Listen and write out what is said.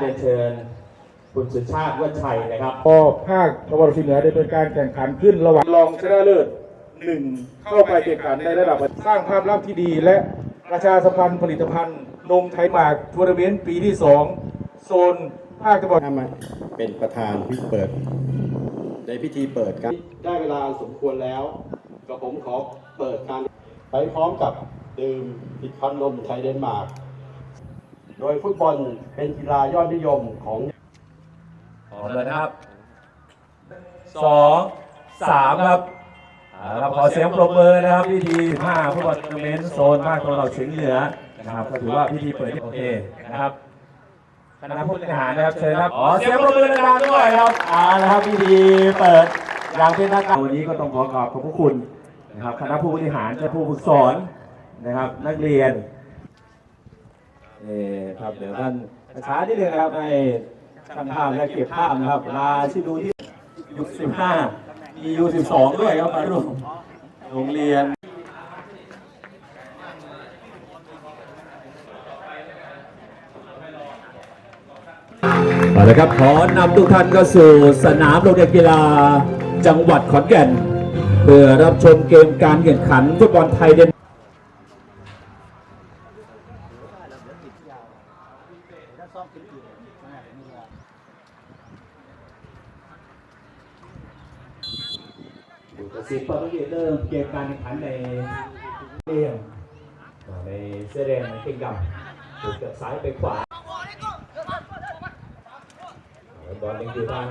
เรียนเชิญคุณสุชาติวัชชัยนะครับพอภาคตะวันออกเฉียงเหนือได้เป็นการแข่งขันขึ้นระหว่างรองชนะเลิศหนึ่งเข้าไปแข่งขันในระดับสร้างภาพลักษณ์ที่ดี และประชาสัมพันธ์ผลิตภัณฑ์นมไทยหมากทัวร์นาเมนต์ปีที่ 2 โซนภาคตะวันออกถ้ามาเป็นประธานพิธีเปิด ในพิธีเปิดครับได้เวลาสมควรแล้วก็ผมขอเปิดการไปพร้อมกับดื่มผลิดพันธ์นมไทยเดนมาร์กโด ยฟุตบอลเป็นกีฬายอดนิยมของพร้อมเลยนะครับสองสามครับเอาละครับขอเสียงปรบมือนะครับพิธี15ฟุตบอลทัวร์นาเมนต์โซนภาคตะวันออกเฉียงเหนือนะครับก็ถือว่าพิธีเปิดที่โอเคนะครับคณะผู้บริหารนะครับเชิญครับขอเสียงปรบมือดังๆด้วยครับเอาละครับพิธีเปิดอย่างเป็นทางการวันนี้ก็ต้องขอขอบพระคุณนะครับคณะผู้บริหารและผู้ฝึกสอนนะครับนักเรียน เอ่อครับเดี๋ยวท่านช้านิดนึงนะครับให้ช่างภาพและเก็บภาพนะครับลาชื่อดูที่ยุค15มียู12 ด้วยครับมาร่วมโรงเรียนเอาละครับขอนำทุกท่านเข้าสู่สนามโรงเรียนกีฬาจังหวัดขอนแก่น เพื่อรับชมเกมการแข่งขันฟุตบอลไทยเดน ดูกระสิบเปิดต้องเริ่มเกมการแข่งขันในเรียมในเสื้อแดงเก่งดำถูกจากซ้ายไปขวาบอลยังอยู่ทาง